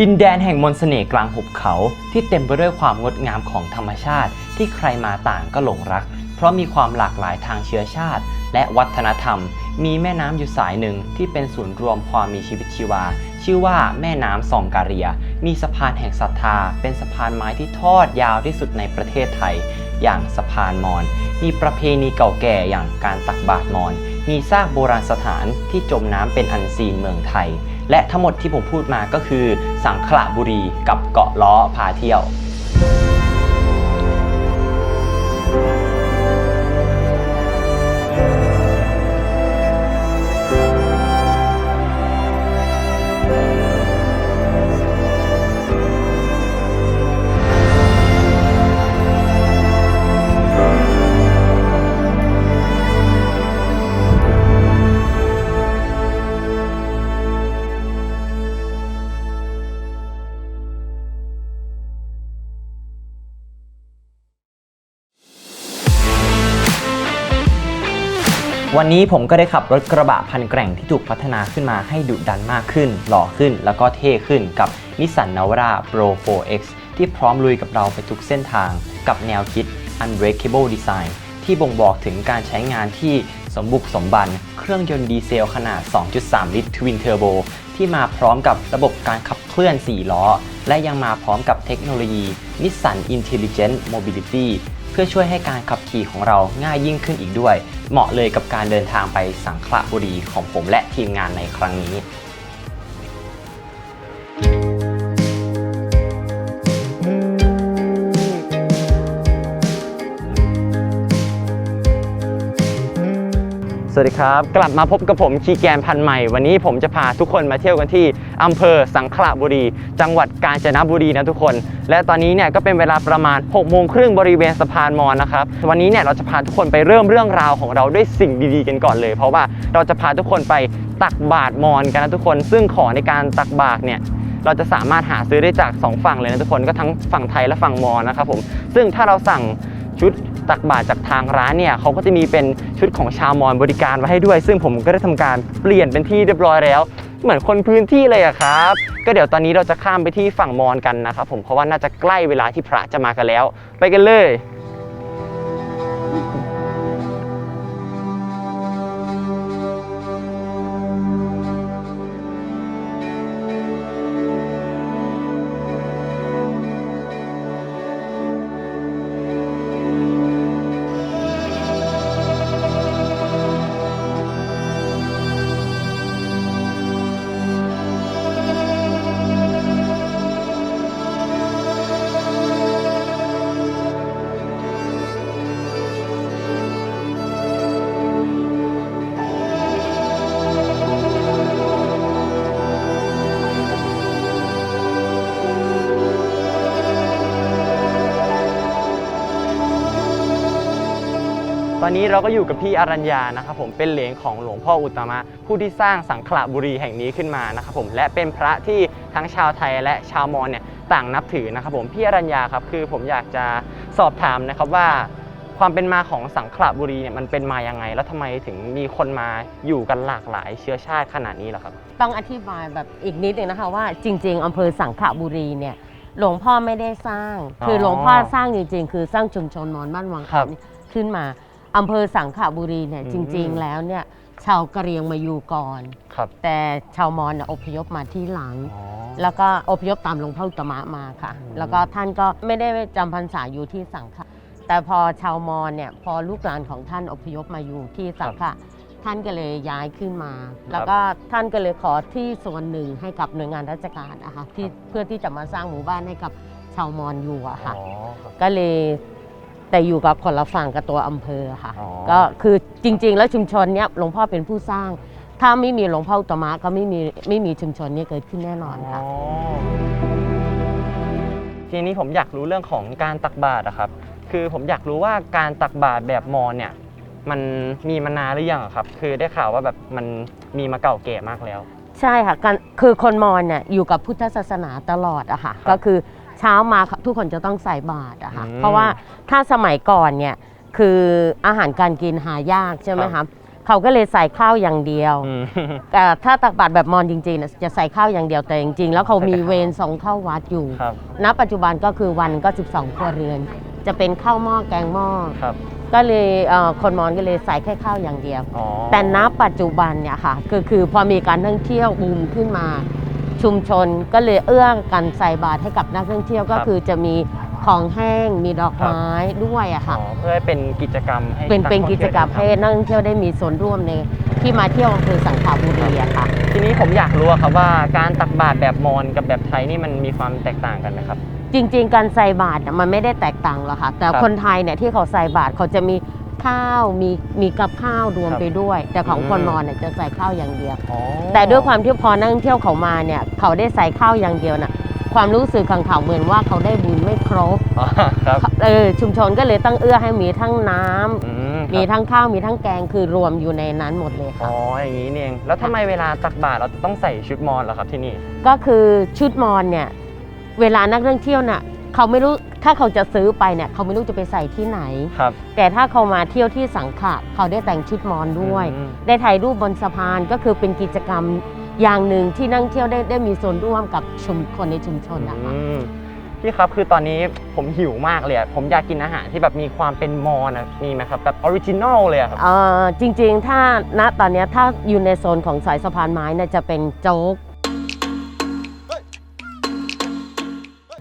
ดินแดนแห่งมนต์เสน่ห์กลางหุบเขาที่เต็มไปด้วยความงดงามของธรรมชาติ ที่ใครมาต่างก็หลงรัก เพราะมีความหลากหลายทางเชื้อชาติ และวัฒนธรรม มีแม่น้ำอยู่สายหนึ่งที่เป็นศูนย์รวมความมีชีวิตชีวา ชื่อว่าแม่น้ำซองกาเรีย มีสะพานแห่งศรัทธา เป็นสะพานไม้ที่ทอดยาวที่สุดในประเทศไทย อย่างสะพานมอญมีประเพณีเก่าแก่อย่างการตักบาตรมอญมีซากโบราณสถานที่จมน้ำเป็นอันซีนเมืองไทย และทั้งหมดที่ผมพูดมาก็คือสังขละบุรีกับเกาะล้อพาเที่ยว วันนี้ผมก็ได้ขับรถกระบะพันแกร่งที่ถูกพัฒนาขึ้นมาให้ดุดันมากขึ้น หล่อขึ้น แล้วก็เท่ขึ้นกับ Nissan Navara Pro 4X ที่พร้อมลุยกับเราไปทุกเส้นทาง กับแนวคิด Unbreakable Design ที่บ่งบอกถึงการใช้งานที่สมบุกสมบัน เครื่องยนต์ดีเซลขนาด 2.3 ลิตร Twin Turbo ที่มาพร้อมกับระบบการขับเคลื่อน 4 ล้อ และยังมาพร้อมกับเทคโนโลยี Nissan Intelligent Mobility เพื่อช่วยให้การขับขี่ของเราง่ายยิ่งขึ้นอีกด้วย เหมาะเลยกับการเดินทางไปสังขละบุรีของผมและทีมงานในครั้งนี้ วัสดีครับ กลับมาพบกับผมคีแกนพันใหม่ วันนี้ผมจะพาทุกคนมาเที่ยวกันที่อำเภอสังขละบุรี จังหวัดกาญจนบุรีนะทุกคน และตอนนี้เนี่ยก็เป็นเวลาประมาณ6โมงครึ่งบริเวณสะพานมอญนะครับ วันนี้เนี่ยเราจะพาทุกคนไปเริ่มเรื่องราวของเราด้วยสิ่งดีๆกันก่อนเลย เพราะว่าเราจะพาทุกคนไปตักบาตรมอญกันนะทุกคน ซึ่งของในการตักบาตรเนี่ยเราจะสามารถหาซื้อได้จาก 2 ฝั่งเลยนะทุกคนก็ทั้งฝั่งไทยและฝั่งมอญนะครับผมซึ่งถ้าเราสั่งชุด ตักบาตรจากทางร้านเนี่ยเขาก็จะมีเป็นชุดของชาวมอญบริการไว้ให้ด้วย ซึ่งผมก็ได้ทำการเปลี่ยนเป็นที่เรียบร้อยแล้ว เหมือนคนพื้นที่เลยอะครับ ก็เดี๋ยวตอนนี้เราจะข้ามไปที่ฝั่งมอญกันนะครับผมเพราะว่าน่าจะใกล้เวลาที่พระจะมากันแล้ว ไปกันเลย ตอนนี้เราก็อยู่กับพี่อรัญญานะครับผมเป็นเหลนของหลวงพ่ออุตตมะ ผู้ที่สร้างสังขละบุรีแห่งนี้ขึ้นมานะครับผมและเป็นพระที่ทั้งชาวไทยและชาวมอญเนี่ยต่างนับถือนะครับผมพี่อรัญญาครับคือผมอยากจะสอบถามนะครับว่า ความเป็นมาของสังขละบุรีเนี่ยมันเป็นมายังไง แล้วทำไมถึงมีคนมาอยู่กันหลากหลายเชื้อชาติขนาดนี้ล่ะครับ ต้องอธิบายแบบอีกนิดนึงนะคะว่าจริง ๆอำเภอสังขบุรีเนี่ยหลวงพ่อไม่ได้สร้างอ๋อคือหลวงพ่อสร้างจริงๆ คือสร้างชุมชนมอญบ้านวังครับคำขึ้นมา อำเภอสังขบุรีเนี่ยอืม จริง ๆ แล้วเนี่ยชาวกะเหรียงมาอยู่ก่อน ครับแต่ชาวมอญน่ะอพยพมาที่หลัง อ๋อ แล้วก็อพยพตามหลวงพ่ออุตตมะมาค่ะ อืม แล้วก็ท่านก็ไม่ได้จำพรรษาอยู่ที่สังขะแต่พอชาวมอญเนี่ยพอลูกหลานของท่านอพยพมาอยู่ที่สังขะท่านก็เลยย้ายขึ้นมา แล้วก็ท่านก็เลยขอที่ส่วนหนึ่งให้กับหน่วยงานราชการนะคะที่เพื่อที่จะมาสร้างหมู่บ้านให้กับชาวมอญอยู่อะค่ะ อ๋อครับก็เลย แต่อยู่กับคนละฝั่งกับตัวอำเภอค่ะ อ๋อ ก็คือจริง ๆ แล้วชุมชนเนี้ยหลวงพ่อเป็นผู้สร้าง ถ้าไม่มีหลวงพ่ออุตตมะก็ไม่มีไม่มีชุมชนเนี้เกิดขึ้นแน่นอนค่ะอ๋อทีนี้ผมอยากรู้เรื่องของการตักบาตรอะครับ คือผมอยากรู้ว่าการตักบาตรแบบมอญเนี่ย มันมีมานานหรือยังอะครับ คือได้ข่าวว่าแบบมันมีมาเก่าแก่มากแล้ว ใช่ค่ะการคือคนมอญเนี่ยอยู่กับพุทธศาสนาตลอดอะค่ะครับก็คือ เช้ามาทุกคนจะต้องใส่บาตรอะค่ะ อืมเพราะว่าถ้าสมัยก่อนเนี่ยคืออาหารการกินหายากใช่ไหมครัคะบ เขาก็เลยใส่ข้าวอย่างเดียว อืม แต่ถ้าตักบาตรแบบมอญจริงๆน่ะจะใส่ข้าวอย่างเดียวแต่จริงๆ แล้วเขามีเวรสองเข้าวัดอยู่ ครับณ ปัจจุบันก็คือวันก็ 12 ครัวเรือน จะเป็นข้าวหม้อแกงหม้อ ครับก็เลยเอ่อคนมอญก็เลยใส่แค่ข้าวอย่างเดียว อ๋อแต่ณปัจจุบันเนี่ยค่ะคือคือพอมีการท่องเที่ยวบูมขึ้นมา ชุมชนก็เลยเอื้อกันใส่บาตรให้กับนักท่องเที่ยวก็คือจะมีของแห้งมีดอกไม้ด้วยอะอ๋ค่ะอเพื่อให้เป็นกิจกรรมให้เป็นเป็นท่องกิที่จยวกรรมให้นักท่องเที่ยวได้มีส่วนร่วมในที่มาเที่ยวอำเภอสังขบุรีอะค่ะ ทีนี้ผมอยากรู้อะครับว่าการตักบาตรแบบมอญกับแบบไทยนี่มันมีความแตกต่างกันไหมครับ จริง ๆ การใส่บาตรน่ะมันไม่ได้แตกต่างหรอกค่ะ แต่ครับคนไทยเนี่ยที่เขาใส่บาตรเขาจะมี ข้าวมีมีกับข้าวรวมครับไปด้วย แต่ของอืมคนมอญเนี่ยจะใส่ข้าวอย่างเดียวอ๋อแต่ด้วยความที่พอนักท่องเที่ยวเขามาเนี่ยเขาได้ใส่ข้าวอย่างเดียวน่ะความรู้สึกของเขาเหมือนว่าเขาได้บุญไม่ครบอ๋อครับเออชุมชนก็เลยต้องเอื้อให้มีทั้งน้ำอืมมีครับทั้งข้าวมีทั้งแกงคือรวมอยู่ในนั้นหมดเลยอ๋ค่ะออย่างนี้นี่เองแล้วทำไมเวลาตักบาตรเราต้องใส่ชุดมอญเหรอครับที่นี่ ก็คือชุดมอญเนี่ยเวลานักท่องเที่ยวน่ะ เขาไม่รู้ถ้าเขาจะซื้อไปเนี่ยเขาไม่รู้จะไปใส่ที่ไหน ครับ แต่ถ้าเขามาเที่ยวที่สังขะเขาได้แต่งชุดมอญด้วย อืม ได้ถ่ายรูปบนสะพานก็คือเป็นกิจกรรมอย่างหนึ่งที่นักท่องเที่ยวได้ได้มีส่วนร่วมกับชุมคนในชุมชนนะคะ อืมพี่ครับคือตอนนี้ผมหิวมากเลยอะผมอยากกินอาหารที่แบบมีความเป็นมอญอะมีไหมครับแบบออริจินอลเลยอะครับ เอ่อจริงๆ ถ้าณตอนเนี้ยถ้าอยู่ในโซนของสายสะพานไม้เนี่ยจะเป็นโจ๊ก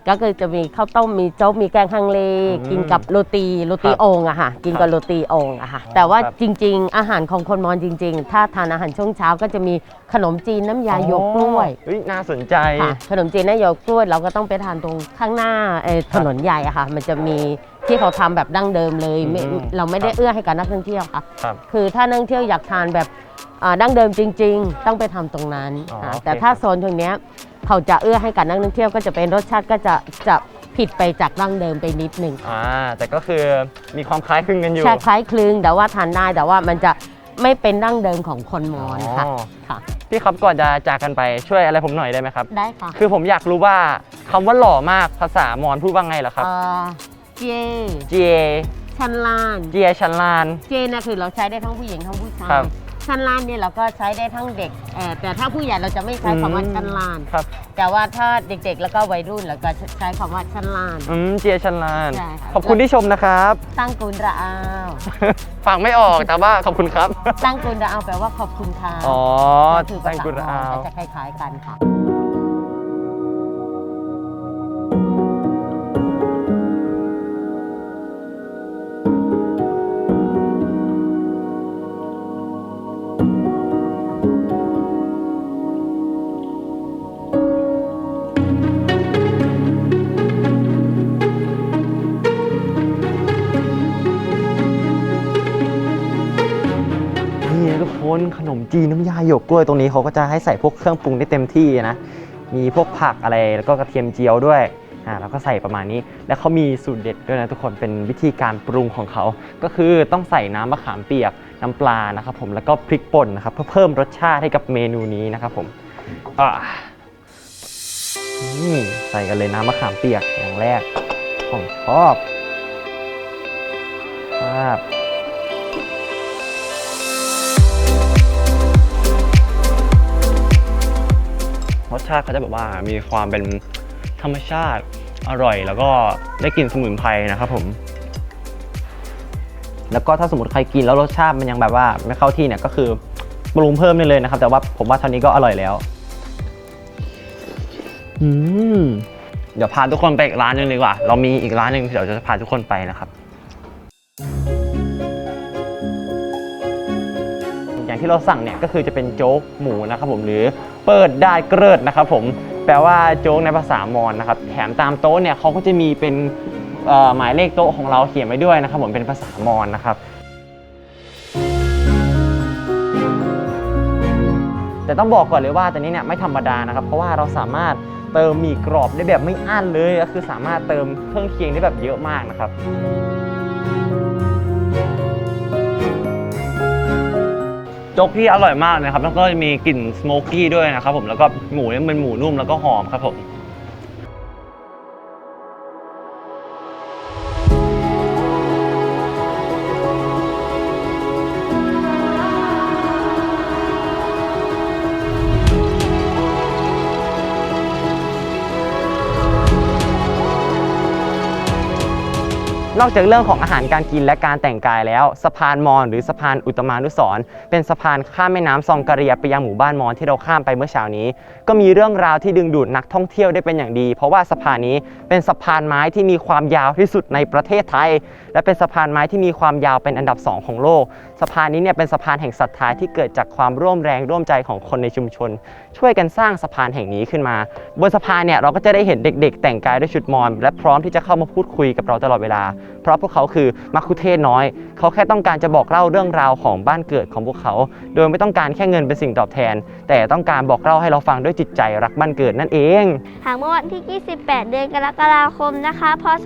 ก็คือจะมีข้าวต้มมีโจ๊กมีแกงฮังเล อืมกินกับโรตีโรตีครับ โองอะค่ะ กินกับโรตีโองอะค่ะอ๋อแต่ว่าครับจริง ๆ อาหารของคนมอญจริง ๆ ถ้าทานอาหารช่วงเช้าก็จะมีขนมจีนน้ำยาหยกกล้วยเฮ้ยน่าสนใจ ค่ะขนมจีนน้ำยาหยกกล้วยเราก็ต้องไปทานตรงข้างหน้าเอ่อถนนใหญ่อะค่ะ มันจะมีที่เขาทำแบบดั้งเดิมเลยไม่อืมเราไม่ได้ครับเอื้อให้กับนักท่องเที่ยวค่ะ ครับคือถ้านักท่องเที่ยวอยากทานแบบอ่าดั้งเดิมจริง ๆ ต้องไปทำตรงนั้นอ๋อค่ะโอเคแต่ถ้าครับโซนตรงเนี้ย เขาจะเอื้อให้กับนักท่องเที่ยวก็จะเป็นรสชาติก็จะจะผิดไปจากดั้งเดิมไปนิดหนึ่งอ่าแต่ก็คือมีความคล้ายคลึงกันอยู่ ใช่คล้ายคลึงแต่ว่าทานได้แต่ว่ามันจะไม่เป็นดั้งเดิมของคนมอญค่ะอ๋อ ค่ะ พี่ครับก่อนจะจากกันไปช่วยอะไรผมหน่อยได้ไหมครับ ได้ค่ะคือผมอยากรู้ว่าคำว่าหล่อมากภาษามอญพูดว่าไงเหรอครับ เอ่อเจเจียชันลาน เจียชันลาน เจนะคือเราใช้ได้ทั้งผู้หญิงทั้งผู้ชายครับ ชันลานเนี่ยเราก็ใช้ได้ทั้งเด็กเอ่อแต่ถ้าผู้ใหญ่เราจะไม่ใช้คำว่าชันลานครับแต่ว่าถ้าเด็กๆ แล้วก็วัยรุ่นเราก็ใช้คำว่าชันลานอืมเจียชันลาน ใช่ค่ะ ขอบคุณที่ชมนะครับ ตั้งกุลระอาวฟังไม่ออกแต่ว่าขอบคุณครับ ตั้งกุลระอาวแปลว่าขอบคุณค่ะอ๋อ ก็คือภาตั้งษากุลมอาวอญก็จะคล้ายๆกันค่ะ นขนมจีนน้ำยาหยกกล้วยตรงนี้เขาก็จะให้ใส่พวกเครื่องปรุงได้เต็มที่นะ มีพวกผักอะไรแล้วก็กระเทียมเจียวด้วยอ่าแล้วก็ใส่ประมาณนี้ แล้วเขามีสูตรเด็ดด้วยนะทุกคนเป็นวิธีการปรุงของเขา ก็คือต้องใส่น้ำมะขามเปียกน้ำปลานะครับผมแล้วก็พริกป่นนะครับเพื่อเพิ่มรสชาติให้กับเมนูนี้นะครับผมอ่านี่ใส่กันเลยน้ำมะขามเปียกอย่างแรกผมชอบครับาติเขาจะแบบว่ามีความเป็นธรรมชาติอร่อย แล้วก็ได้กลิ่นสมุนไพรนะครับผม แล้วก็ถ้าสมมติใครกินแล้วรสชาติมันยังแบบว่าไม่เข้าที่เนี่ยก็คือปรุงเพิ่มได้เลยนะครับ แต่ว่าผมว่าเท่านี้ก็อร่อยแล้วอืมเดี๋ยวพาทุกคนไปอีกร้านหนึงดีกว่า เรามีอีกร้านหนึ่งที่เดี๋ยวจะพาทุกคนไปนะครับ ที่เราสั่งเนี่ยก็คือจะเป็นโจ๊กหมูนะครับผมหรือเปิดได้เกริดนะครับผมแปลว่าโจ๊กในภาษามอญนะครับแถมตามโต๊ะเนี่ยเขาก็จะมีเป็นหมายเลขโต๊ะของเราเขียนไว้ด้วยนะครับผมเป็นภาษามอญนะครับแต่ต้องบอกก่อนเลยว่าตัวนี้เนี่ยไม่ธรรมดานะครับ เพราะว่าเราสามารถเติมหมี่กรอบได้แบบไม่อั้นเลยก็คือสามารถเติมเครื่องเคียงได้แบบเยอะมากนะครับ โจ๊กที่อร่อยมากนะครับ แล้วก็มีกลิ่นสโมกี้ด้วยนะครับผม แล้วก็หมูเนี่ยเป็นหมูนุ่มแล้วก็หอมครับผม นอกจากเรื่องของอาหารการกินและการแต่งกายแล้ว สะพานมอญหรือสะพานอุตมานุสรเป็นสะพานข้ามแม่น้ำซองกะเรียไปยังหมู่บ้านมอญที่เราข้ามไปเมื่อเช้านี้ ก็มีเรื่องราวที่ดึงดูดนักท่องเที่ยวได้เป็นอย่างดี เพราะว่าสะพานนี้เป็นสะพานไม้ที่มีความยาวที่สุดในประเทศไทย และเป็นสะพานไม้ที่มีความยาวเป็นอันดับสองของโลก สะพานนี้เนี่ยเป็นสะพานแห่งศรัทธาที่เกิดจากความร่วมแรงร่วมใจของคนในชุมชนช่วยกันสร้างสะพานแห่งนี้ขึ้นมา บนสะพานเนี่ยเราก็จะได้เห็นเด็ก ๆ แต่งกายด้วยชุดมอญและพร้อมที่จะเข้ามาพูดคุยกับเราตลอดเวลา เพราะพวกเขาคือมัคคุเทศน้อย เขาแค่ต้องการจะบอกเล่าเรื่องราวของบ้านเกิดของพวกเขา โดยไม่ต้องการแค่เงินเป็นสิ่งตอบแทน แต่ต้องการบอกเล่าให้เราฟังด้วยจิตใจรักบ้านเกิดนั่นเอง หากเมื่อวันที่ 28 เดือนกรกฎาคมนะคะ พศ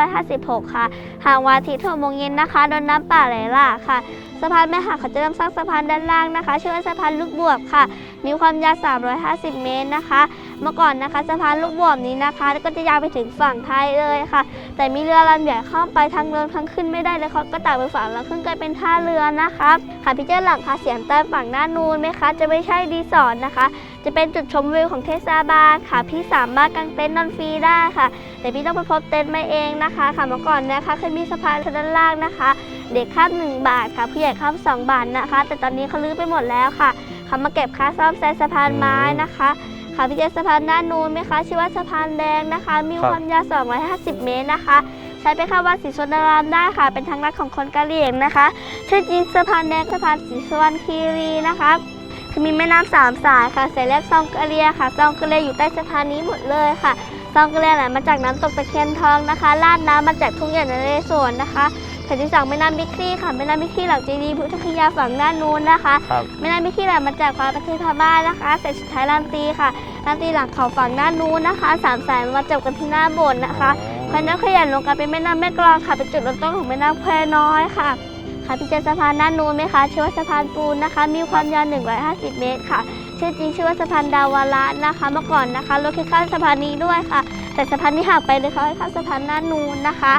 2556 ค่ะ หากวันอาทิตย์หกโมงเย็นนะคะโดนน้ำป่าไหลหลากค่ะ สะพานแม่หักเขาจะเริ่มสร้างสะพานด้านล่างนะคะชื่อว่าสะพานลูกบวบค่ะ มีความยาว 350 เมตรนะคะ เมื่อก่อนนะคะสะพานลูกบวบนี้นะคะ ก็จะยาวไปถึงฝั่งไทยเลยค่ะ แต่มีเรือลำใหญ่ข้ามไปทางเดินทางขึ้นไม่ได้เลยเขาก็ต่างไปฝั่งแล้วขึ้นกลายเป็นท่าเรือนะคะค่ะพี่เจ้าหลังคาเสียงใต้ฝั่งด้านูนไหมคะ จะไม่ใช่รีสอร์นะคะ จะเป็นจุดชมวิวของเทศบาลค่ะ พี่สามารถกางเต็นท์นอนฟรีได้ค่ะ แต่พี่ต้องไปพบเต็นท์มาเองนะคะค่ะเมื่อก่อนนะคะเคยมีสะพานด้านล่างนะคะ เด็กข้าม1บาทค่ะผู้ใหญ่ข้าม2บาทนะคะ แต่ตอนนี้เขาลื้อไปหมดแล้วค่ะเขามาเก็บค่าซ่อมแซมสะพานไม้นะคะค่ะพี่เจสะพานด้านนู้นไหมคะชื่อว่าสะพานแดงนะคะ มีครับความยาว 250 เมตรนะคะ ใช้ไปเข้าวัดศรีชนารามได้ค่ะ เป็นทางลัดของคนกะเหรี่ยงนะคะ ชื่อจริงสะพานแดงสะพานศรีสุวรรณคีรีนะคะคือมีแม่น้ำสามสายค่ะสายแรกซองกะเลียค่ะซองกะเลียอยู่ใต้สะพานนี้หมดเลยค่ะซองกะเลียไหลมาจากน้ำตกตะเคียนทองนะคะลาดน้ำมาจากทุ่งใหญ่นเรศวรนะคะ แผ่นที่สองแม่น้ำบิ๊กคลี่ค่ะแม่น้ำบิ๊กคลี่หลังเจดีย์พุทธคยาฝั่งด้านนู้นนะคะครับแม่น้ำบิ๊กคลี่ไหลมาจากประเทศพม่านะคะเสร็จสุดท้ายลานตีค่ะลานตีหลังเขาฝั่งด้านนู้นนะคะสามสายมาจบกันที่หน้าโบสถ์นะคะพอน้ำขยันลงกันเป็นแม่น้ำแม่กลองค่ะเป็นจุดเริ่มต้นของแม่น้ำแควน้อยค่ะค่ะพี่เจอสะพานด้านนู้นไหมคะชื่อว่าสะพานปูนนะคะ มีความยาว 150 เมตรค่ะ ชื่อจริงชื่อว่าสะพานดาวาระนะคะ เมื่อก่อนนะคะรถแค่ข้ามสะพานนี้ด้วยค่ะ แต่สะพานนี้หักไปเลยเขาให้ข้ามสะพานด้านนู้นนะคะ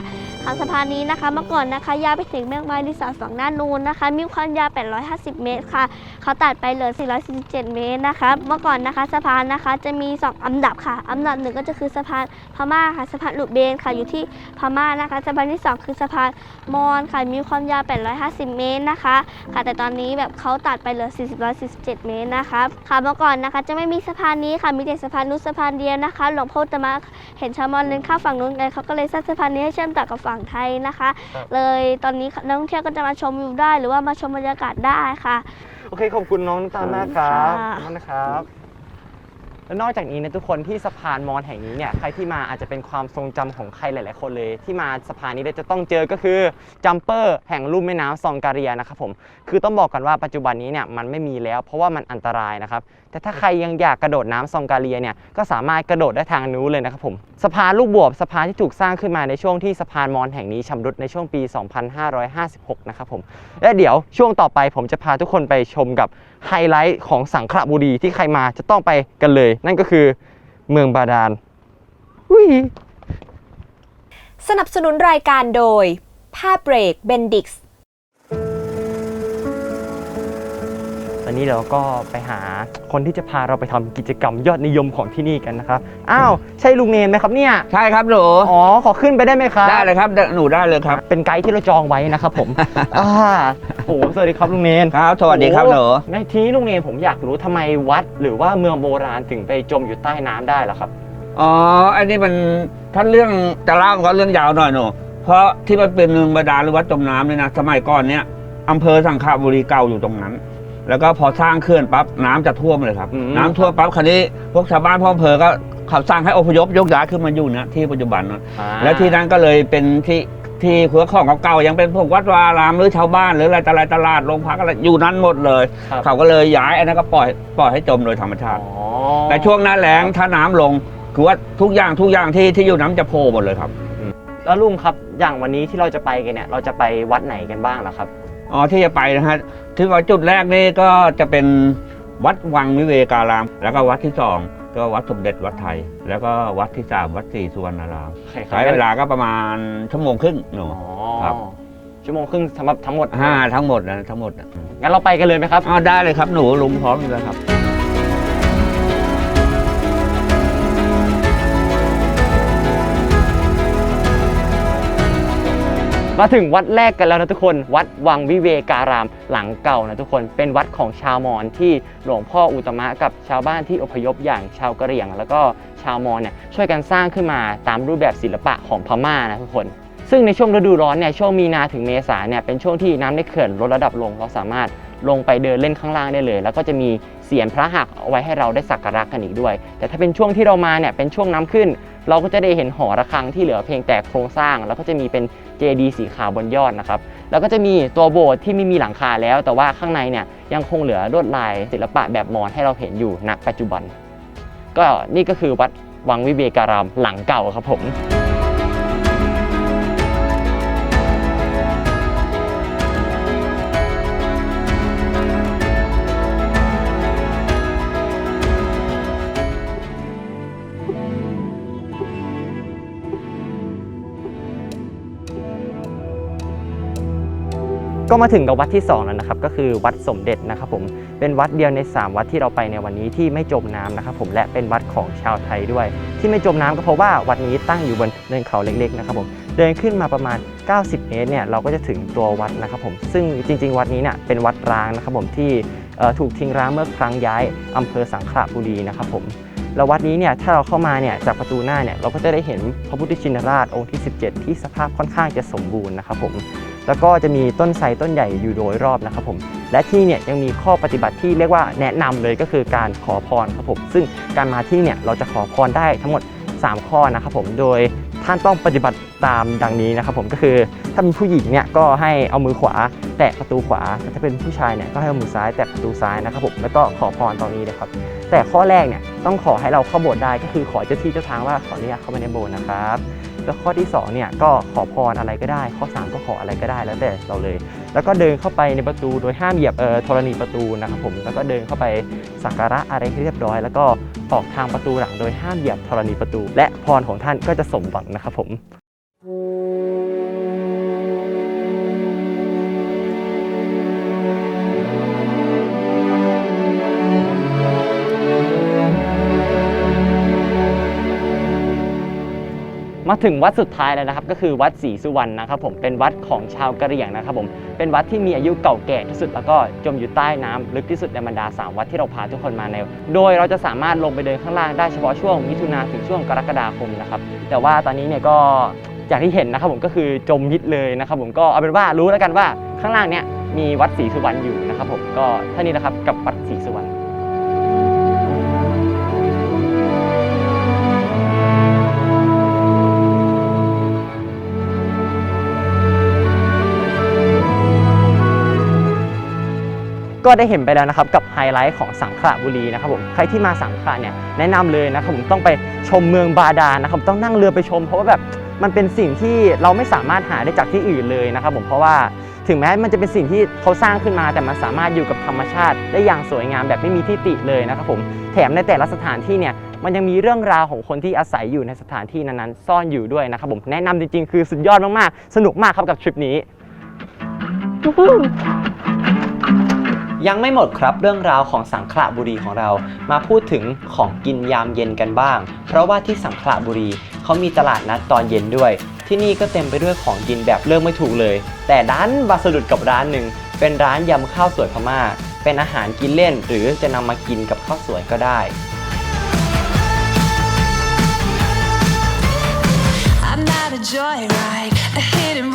ทางสะพานนี้นะคะ เมื่อก่อนนะคะยาวไปถึงแมกไม้รีสอร์ทฝั่งด้านนู้นนะคะ มีความยาว 850 เมตรค่ะ เขาตัดไปเหลือ 447 เมตรนะคะ เมื่อก่อนนะคะสะพานนะคะจะมี 2 อันดับค่ะ อันดับหนึ่งก็จะคือสะพานพม่าค่ะสะพานลุเบนค่ะอยู่ที่พม่านะคะ สะพานที่ 2 คือสะพานมอญค่ะมีความยาว 850 เมตรนะคะ ค่ะแต่ตอนนี้แบบเขาตัดไปเหลือ 447 เมตรนะคะค่ะเมื่อก่อนนะคะจะไม่มีสะพานนี้ค่ะมีแต่สะพานนู้นสะพานเดียวนะคะ หลวงพ่อจะมาเห็นชาวมอญเดินข้ามฝั่งนู้นกันเขาก็เลยสร้างสะพานนี้ให้เชื่อมต่อกับฝั่งไทยนะคะ ครับเลยตอนนี้นักท่องเที่ยวก็จะมาชมวิวได้ หรือว่ามาชมบรรยากาศได้ค่ะ โอเคขอบคุณน้องน้ำตาลมากครับค่ะ ขอบคุณนะครับ และนอกจากนี้นะทุกคนที่สะพานมอญแห่งนี้เนี่ยใครที่มาอาจจะเป็นความทรงจำของใครหลาย ๆ คนเลย ที่มาสะพานนี้เราจะต้องเจอก็คือจัมเปอร์แห่งลุ่มแม่น้ำซองการียนะครับผมคือต้องบอกกันว่าปัจจุบันนี้เนี่ยมันไม่มีแล้ว เพราะว่ามันอันตรายนะครับแต่ถ้าใครยังอยากกระโดดน้ำซองการียเนี่ยก็สามารถกระโดดได้ทางนู้นเลยนะครับผมสะพานลูกบวบสะพานที่ถูกสร้างขึ้นมาในช่วงที่สะพานมอญแห่งนี้ชำรุดในช่วงปี 2556 นะครับผมและเดี๋ยวช่วงต่อไปผมจะพาทุกคนไปชมกับ ไฮไลท์ของสังขละบุรีที่ใครมาจะต้องไปกันเลย นั่นก็คือเมืองบาดาลวิสนับสนุนรายการโดย ผ้าเบรกเบนดิกส์ อนนี้เราก็ไปหาคนที่จะพาเราไปทำกิจกรรมยอดนิยมของที่นี่กันนะครับ อ้าว ใช่ลุงเนนไหมครับเนี่ย ใช่ครับหนูอ๋อ ขอขึ้นไปได้ไหมครับ ได้เลยครับหนูได้เลยครับ เป็นไกด์ที่เราจองไว้นะครับผม อ่าโอ้สวัสดีครับลุงเนนครับ สวัสดีครับหนู โอ้ในทีนี้ลุงเนนผมอยากรู้ทำไมวัด หรือว่าเมืองโบราณถึงไปจมอยู่ใต้น้ำได้ล่ะครับ อ๋อ อันนี้มันท่านเรื่องจะเล่าก็เรื่องยาวหน่อยหนูเพราะที่มันเป็นเมืองบาดาลหรือวัดจมน้ำเนี่ยนะ สมัยก่อนเนี่ยอำเภอสังขบุรีเก่าอยู่ตรงนั้น แล้วก็พอสร้างเขื่อนปั๊บน้ำจะท่วมเลยครับ อืม น้ำท่วมปั๊บคราวนี้พวกชาวบ้านพ่ออำเภอก็เขาสร้างให้อพยพยกย้ายขึ้นมาอยู่นะที่ปัจจุบันนะอ่าและที่นั้นก็เลยเป็นที่ที่เครือของเก่าๆยังเป็นพวกวัดวารามหรือชาวบ้านหรืออะไรตะไรตลาดโรงพักอะไรอยู่นั้นหมดเลย ครับเขาก็เลยย้ายอันนั้นก็ปล่อยปล่อยให้จมโดยธรรมชาติ อ๋อแต่ช่วงหน้าแล้งถ้าน้ำลงคือว่าทุกอย่างทุกอย่างที่ที่อยู่น้ำจะโผล่หมดเลยครับ แล้วลุงครับอย่างวันนี้ที่เราจะไปกันเนี่ย เราจะไปวัดไหนกันบ้างล่ะครับ อ๋อที่จะไปนะฮะ ที่ว่าจุดแรกนี่ก็จะเป็นวัดวังวิเวการาม แล้วก็วัดที่สองก็วัดสมเด็จวัดไทย แล้วก็วัดที่สามวัดศรีสุวรรณารามโอเคครับใช้เวลาก็ประมาณชั่วโมงครึ่งหนูอ๋อครับชั่วโมงครึ่งสำหรับทั้งหมดห้าทั้งหมดนะทั้งหมดนะงั้นเราไปกันเลยไหมครับอ๋อได้เลยครับหนูลุงพร้อมอยู่แล้วครับ มาถึงวัดแรกกันแล้วนะทุกคน วัดวังวิเวการาม หลังเก่านะทุกคน เป็นวัดของชาวมอญที่หลวงพ่ออุตมะกับชาวบ้านที่อพยพอย่างชาวกะเหรี่ยง แล้วก็ชาวมอญเนี่ยช่วยกันสร้างขึ้นมาตามรูปแบบศิลปะของพม่านะทุกคนซึ่งในช่วงฤดูร้อนเนี่ยช่วงมีนาถึงเมษาเนี่ยเป็นช่วงที่น้ำในเขื่อนลดระดับลงเราสามารถลงไปเดินเล่นข้างล่างได้เลย แล้วก็จะมีเสียนพระหักเอาไว้ให้เราได้สักการะกันอีกด้วย แต่ถ้าเป็นช่วงที่เรามาเนี่ยเป็นช่วงน้ำขึ้น เราก็จะได้เห็นหอระฆังที่เหลือเพียงแต่โครงสร้าง แล้วก็จะมีเป็นเจดีสีขาวบนยอดนะครับ แล้วก็จะมีตัวโบสถ์ที่ไม่มีหลังคาแล้ว แต่ว่าข้างในเนี่ยยังคงเหลือลวดลายศิลปะแบบมอญให้เราเห็นอยู่ณปัจจุบัน ก็นี่ก็คือวัดวังวิเวการามหลังเก่าครับผม ก็มาถึงกับวัดที่ 2 แล้วนะครับ ก็คือวัดสมเด็จนะครับผมเป็นวัดเดียวใน 3 วัดที่เราไปในวันนี้ที่ไม่จมน้ำนะครับผมและเป็นวัดของชาวไทยด้วย ที่ไม่จมน้ำก็เพราะว่าวัดนี้ตั้งอยู่บนเนินเขาเล็กๆนะครับผมเดินขึ้นมาประมาณ 90 เมตรเนี่ยเราก็จะถึงตัววัดนะครับผมซึ่งจริง ๆ วัดนี้เนี่ยเป็นวัดร้างนะครับผมที่ถูกทิ้งร้างเมื่อครั้งย้ายอำเภอสังขละบุรีนะครับผมแล้ววัดนี้เนี่ยถ้าเราเข้ามาเนี่ยจากประตูหน้าเนี่ยเราก็จะได้เห็นพระพุทธชินราชองค์ที่ 17 ที่สภาพค่อนข้างจะสมบูรณ์นะครับผม แล้วก็จะมีต้นไทรต้นใหญ่อยู่โดยรอบนะครับผมและที่เนี่ยยังมีข้อปฏิบัติที่เรียกว่าแนะนำเลยก็คือการขอพรครับผมซึ่งการมาที่เนี่ยเราจะขอพรได้ทั้งหมด 3 ข้อนะครับผมโดยท่านต้องปฏิบัติตามดังนี้นะครับผมก็คือถ้าเป็นผู้หญิงเนี่ยก็ให้เอามือขวา แตะประตูขวาถ้าเป็นผู้ชายเนี่ยก็ให้เอามือซ้ายแตะประตูซ้ายนะครับผมแล้วก็ขอพรตรงนี้นะครับ แต่ข้อแรกเนี่ยต้องขอให้เราเข้าโบสถ์ได้ก็คือขอเจ้าที่เจ้าทางว่าขออนุญาตเข้าไปในโบสถ์นะครับ แล้วข้อที่2เนี่ยก็ขอพรอะไรก็ได้ ข้อ 3 ก็ขออะไรก็ได้แล้วแต่เราเลย แล้วก็เดินเข้าไปในประตูโดยห้ามเหยียบเอ่อธรณีประตูนะครับผมแล้วก็เดินเข้าไปสักการะอะไรให้เรียบร้อย แล้วก็ออกทางประตูหลังโดยห้ามเหยียบธรณีประตู และพรของท่านก็จะสมหวังนะครับผม มาถึงวัดสุดท้ายแล้วนะครับ ก็คือวัดศรีสุวรรณนะครับผมเป็นวัดของชาวกะเหรี่ยงนะครับผมเป็นวัดที่มีอายุเก่าแก่ที่สุดแล้วก็จมอยู่ใต้น้ำลึกที่สุดในบรรดา 3 วัดที่เราพาทุกคนมาใน โดยเราจะสามารถลงไปเดินข้างล่างได้เฉพาะช่วงมิถุนาถึงช่วงกรกฎาคมนะครับแต่ว่าตอนนี้เนี่ยก็อย่างที่เห็นนะครับผมก็คือจมมิดเลยนะครับผมก็เอาเป็นว่ารู้แล้วกันว่าข้างล่างเนี่ยมีวัดศรีสุวรรณอยู่นะครับผมก็เท่านี้นะครับกับวัดศรีสุวรรณ ก็ได้เห็นไปแล้วนะครับกับไฮไลท์ของสังขละบุรีนะครับผมใครที่มาสังขละเนี่ยแนะนำเลยนะครับผมต้องไปชมเมืองบาดาลนะครับต้องนั่งเรือไปชม เพราะว่าแบบมันเป็นสิ่งที่เราไม่สามารถหาได้จากที่อื่นเลยนะครับผมเพราะว่าถึงแม้มันจะเป็นสิ่งที่เขาสร้างขึ้นมา แต่มันสามารถอยู่กับธรรมชาติ ได้อย่างสวยงามแบบไม่มีที่ติเลยนะครับผมแถมในแต่ละสถานที่เนี่ยมันยังมีเรื่องราวของคนที่อาศัยอยู่ในสถานที่นั้นๆ ซ่อนอยู่ด้วยนะครับผมแนะนำจริงๆ คือสุดยอดมากๆ สนุกมากครับกับทริปนี้ ยังไม่หมดครับเรื่องราวของสังขละบุรีของเรา มาพูดถึงของกินยามเย็นกันบ้าง เพราะว่าที่สังขละบุรีเขามีตลาดนัดตอนเย็นด้วย ที่นี่ก็เต็มไปด้วยของกินแบบเลือกไม่ถูกเลย แต่ดันมาสะดุดกับร้านหนึ่งเป็นร้านยำข้าวสวยพม่า เป็นอาหารกินเล่น หรือจะนำมากินกับข้าวสวยก็ได้ I'm not a joyride, a hit and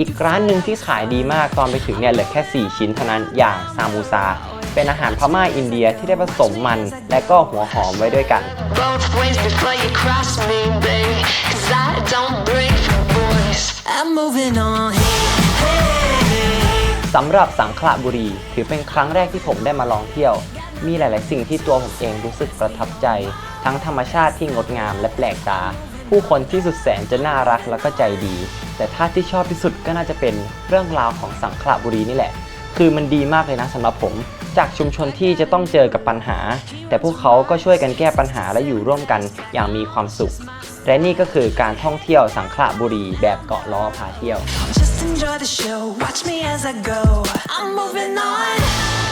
อีกร้านหนึ่งที่ขายดีมากตอนไปถึงเนี่ยเหลือแค่ 4 ชิ้นเท่านั้นอย่างซามูซา เป็นอาหารพม่าอินเดียที่ได้ผสมมันและก็หัวหอมไว้ด้วยกัน Both ways before you cross me, baby. Cause I don't break the voice. I'm moving on. Hey. สำหรับสังขละบุรี ถือเป็นครั้งแรกที่ผมได้มาลองเที่ยว มีหลาย ๆ สิ่งที่ตัวผมเองรู้สึกประทับใจ ทั้งธรรมชาติที่งดงามและแปลกตา ผู้คนที่สุดแสนจะน่ารักและก็ใจดี แต่ถ้าที่ชอบที่สุดก็น่าจะเป็นเรื่องราวของสังขละบุรีนี่แหละ คือมันดีมากเลยนะสำหรับผม จากชุมชนที่จะต้องเจอกับปัญหา แต่พวกเขาก็ช่วยกันแก้ปัญหาและอยู่ร่วมกันอย่างมีความสุข และนี่ก็คือการท่องเที่ยวสังขละบุรีแบบเกาะล้อพาเที่ยว Just enjoy the show. Watch me as I go. I'm moving on.